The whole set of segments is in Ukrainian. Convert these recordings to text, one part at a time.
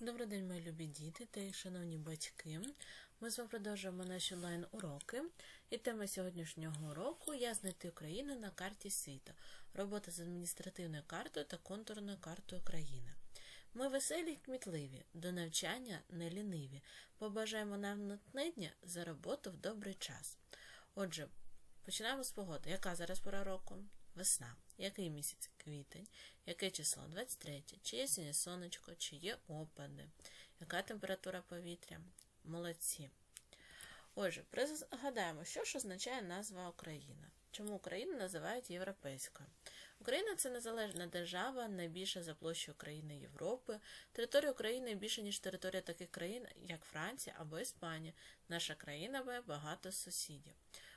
Добрий день, мої любі діти та шановні батьки. Ми з вами продовжуємо наші онлайн-уроки. І тема сьогоднішнього уроку я знайти Україну на карті світу. Робота з адміністративною картою та контурною картою країни. Ми веселі й кмітливі, до навчання не ліниві. Побажаємо нам натхнення за роботу в добрий час. Отже, починаємо з погоди. Яка зараз пора року? Весна. Який місяць? Квітень. Яке число? 23. Чи є синє сонечко, чи є опади? Яка температура повітря? Молодці. Отже, пригадаємо, що ж означає назва Україна. Чому Україну називають європейською? Україна це незалежна держава, найбільша за площею країни Європи. Територія України більше, ніж територія таких країн, як Франція або Іспанія. Наша країна має багато сусідів.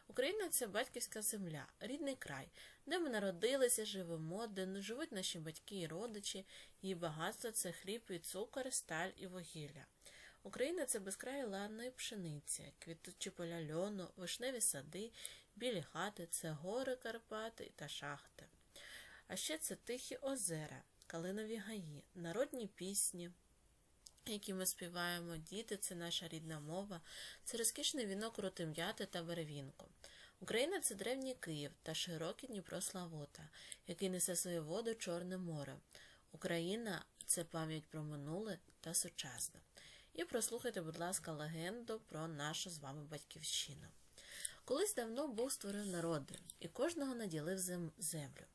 Україна це батьківська земля, рідний край, де ми народилися, живемо, де живуть наші батьки і родичі, її багатство це хліб і цукор, сталь і вугілля. Україна це безкраї лани пшениці, квітучі поля льону, вишневі сади, білі хати, це гори Карпати та шахти. А ще це тихі озера, калинові гаї, народні пісні, які ми співаємо, діти це наша рідна мова, це розкішний вінок ротим'яти та беревінку. Україна це древній Київ та широкий Дніпро Славота, який несе свою воду Чорне море. Україна це пам'ять про минуле та сучасне. І прослухайте, будь ласка, легенду про нашу з вами батьківщину. Колись давно Бог створив народи, і кожного наділив землю.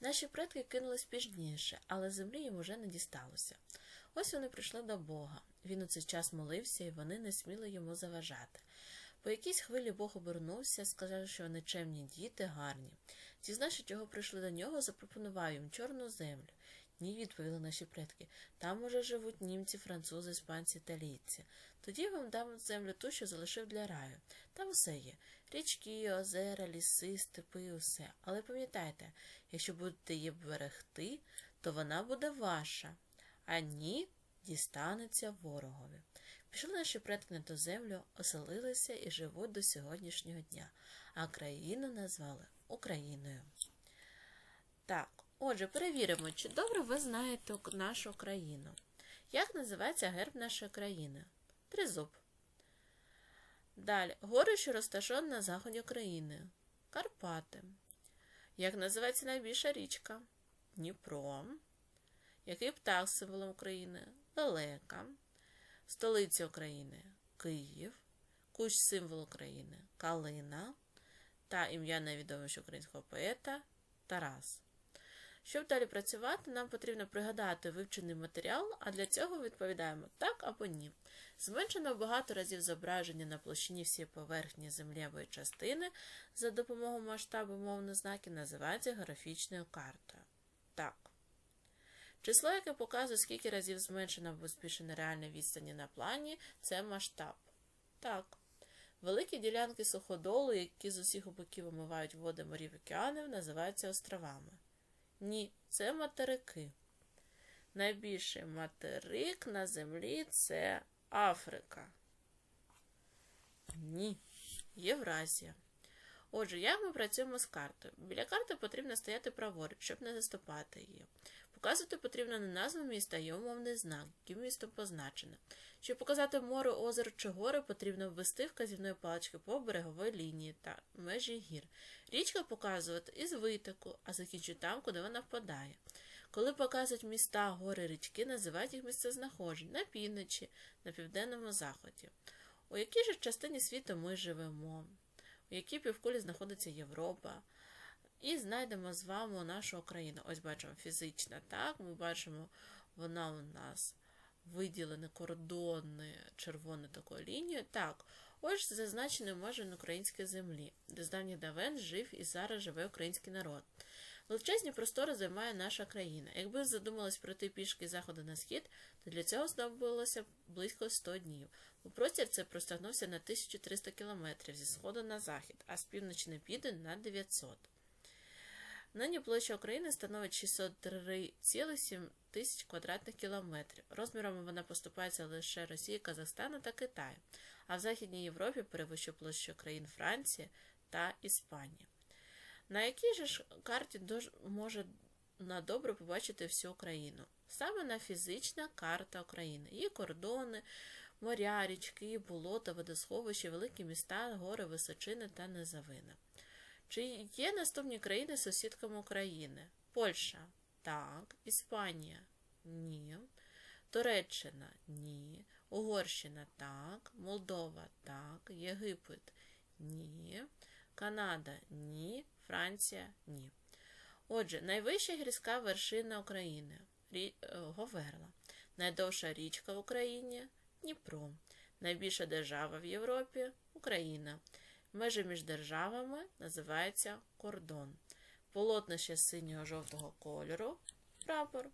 Наші предки кинулись пізніше, але землі їм уже не дісталося. Ось вони прийшли до Бога. Він у цей час молився, і вони не сміли йому заважати. По якійсь хвилі Бог обернувся, сказав, що вони чемні діти, гарні. Дізнавши, чого прийшли до нього, запропонував їм чорну землю. Ні, відповіли наші предки. Там уже живуть німці, французи, іспанці, італійці. Тоді вам дам землю ту, що залишив для раю. Там усе є річки, озера, ліси, степи, усе. Але пам'ятайте, якщо будете її берегти, то вона буде ваша, а ні, дістанеться ворогові. Пішли наші предки на ту землю, оселилися і живуть до сьогоднішнього дня, а країну назвали Україною. Так, отже, перевіримо, чи добре ви знаєте нашу країну. Як називається герб нашої країни? Тризуб. Далі. Гори, що розташовані на заході України. Карпати. Як називається найбільша річка? Дніпро. Який птах символом України? Лелека. Столиця України Київ. Кущ символ України Калина. Та ім'я найвідомішого українського поета Тарас. Щоб далі працювати, нам потрібно пригадати вивчений матеріал, а для цього відповідаємо так або ні. Зменшено багато разів зображення на площині всієї поверхні землевої частини за допомогою масштабу мовних знаків називається графічною картою. Так. Число, яке показує, скільки разів зменшена або збільшена реальна відстані на плані, це масштаб. Так. Великі ділянки суходолу, які з усіх боків омивають води морів океанів, називаються островами. Ні, це материки. Найбільший материк на землі це Африка. Ні, Євразія. Отже, як ми працюємо з картою? Біля карти потрібно стояти праворуч, щоб не заступати її. Показувати потрібно не назву міста, а умовний знак, яким місто позначено. Щоб показати море, озеро чи гори, потрібно ввести вказівної палички по береговій лінії та межі гір. Річка показувати із витоку, а закінчує там, куди вона впадає. Коли показують міста, гори, річки, називають їх місцезнаходжень на півночі, на південному заході. У якій же частині світу ми живемо? У якій півкулі знаходиться Європа? І знайдемо з вами нашу Україну. Ось бачимо фізична, так, ми бачимо, вона у нас виділена кордони червоною такою лінією. Так, ось зазначений межі українській землі, де з давніх давен жив і зараз живе український народ. Величезні простори займає наша країна. Якби задумалось пройти пішки заходу на схід, то для цього знадобилося близько 100 днів. У простір це простягнувся на 1300 кілометрів зі сходу на захід, а з півночі на південь на 900. Нині площа України становить 603,7 тисяч квадратних кілометрів. Розмірами вона поступається лише Росії, Казахстану та Китаю, а в Західній Європі перевищує площу країн Франції та Іспанії. На якій же ж карті може на побачити всю країну? саме на фізична карта України. Її кордони, моря, річки, болота, водосховища, великі міста, гори, височини та низовини. Чи є наступні країни сусідками України? Польща так. Іспанія ні. Туреччина ні. Угорщина так. Молдова так. Єгипет ні. Канада ні. Франція ні. Отже, найвища гірська вершина України Рі... е, Говерла. Найдовша річка в Україні Дніпро. Найбільша держава в Європі Україна. Межі між державами називається кордон. Полотнище синього жовтого кольору прапор.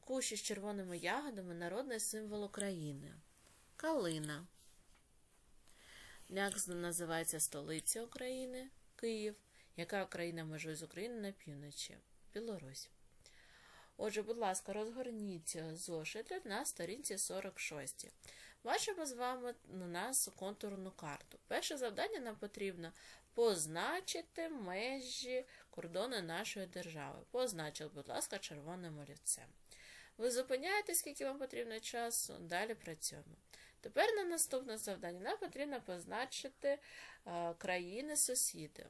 Кущі з червоними ягодами народний символ України. Калина. Як називається столиця України? Київ. Яка країна межує з України на півночі? Білорусь. Отже, будь ласка, розгорніть зошити на сторінці 46. Бачимо з вами на нас контурну карту. Перше завдання нам потрібно позначити межі кордони нашої держави. Позначили, будь ласка, червоним олівцем. Ви зупиняєте, скільки вам потрібно часу, далі працюємо. Тепер на наступне завдання нам потрібно позначити е, країни-сусіди.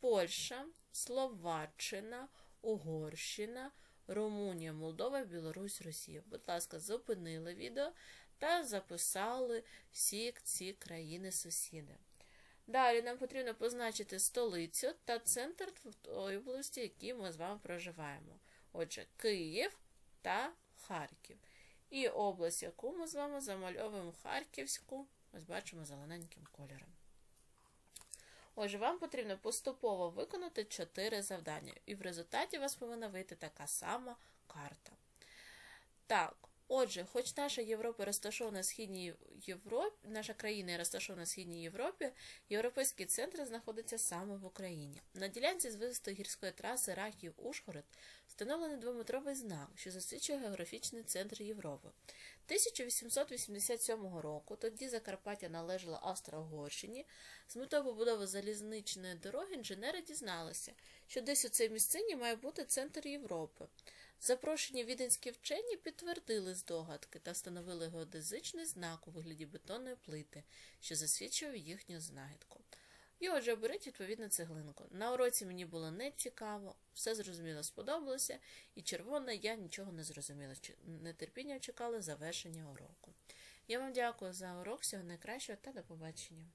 Польща, Словаччина, Угорщина, Румунія, Молдова, Білорусь, Росія. Будь ласка, зупинили відео та записали всі ці країни-сусіди. Далі нам потрібно позначити столицю та центр області, в якій ми з вами проживаємо. Отже, Київ та Харків. І область, яку ми з вами замальовуємо Харківську, ось бачимо зелененьким кольором. Отже, вам потрібно поступово виконати 4 завдання, і в результаті у вас повинна вийти така сама карта. Так, отже, хоч наша Європа розташована в Східній Європі, наша країна розташована в Східній Європі, європейський центр знаходиться саме в Україні. На ділянці звивистої гірської траси Рахів Ужгород встановлений двометровий знак, що засвідчує географічний центр Європи. 1887 року, тоді Закарпаття належало Австро-Угорщині, з метою побудови залізничної дороги інженери дізналися, що десь у цій місцині має бути центр Європи. Запрошені віденські вчені підтвердили здогадки та встановили геодезичний знак у вигляді бетонної плити, що засвідчував їхню знахідку. І отже, беріть відповідну цеглинку. На уроці мені було не цікаво, все зрозуміло сподобалося, і червона я нічого не зрозуміла. Нетерпіння чекали завершення уроку. Я вам дякую за урок, всього найкращого та до побачення.